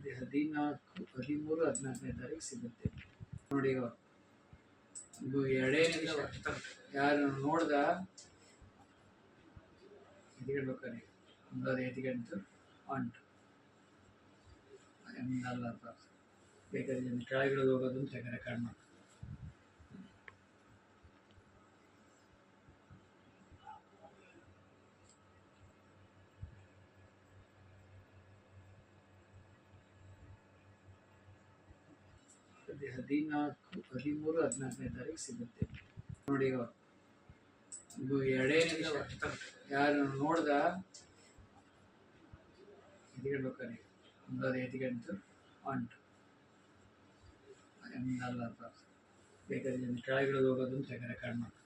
ಅದೇ ಹದಿನಾಲ್ಕು, ಹದಿಮೂರು, ಹದಿನಾಲ್ಕನೇ ತಾರೀಕು ಸಿಗುತ್ತೆ. ನೋಡಿ ಎರಡೇ ಯಾರು ನೋಡ್ದ ಎತ್ಕೊಳ್ಬೇಕಾರೆ ಒಂದು ಎತ್ಕೊಂಡು ಅಂಟು. ಅಲ್ಲ ಬೇಕಾದ್ರೆ ಜನ ಕೆಳಗಿಳಿದು ಹೋಗೋದು ಅಂತ ಅದೇ ಹದಿನಾಲ್ಕು ಹದಿಮೂರು ಹದಿನಾಲ್ಕನೇ ತಾರೀಕು ಸಿಗುತ್ತೆ. ನೋಡಿ ಈಗ ಇದು ಎರಡೇ ನಿಮಿಷ ಯಾರು ನೋಡ್ದ? ಎತ್ಕೊಳ್ಬೇಕಾರೆ ಒಂದು ಎತ್ಕೊಂಡು ಅಂಟು ಅಲ್ಲ ಬೇಕಾದ್ರೆ ಕೆಳಗಿಡೋದು ಹೋಗೋದು ಅಂತ ರೆಕಾರ್ಡ್ ಮಾಡಿ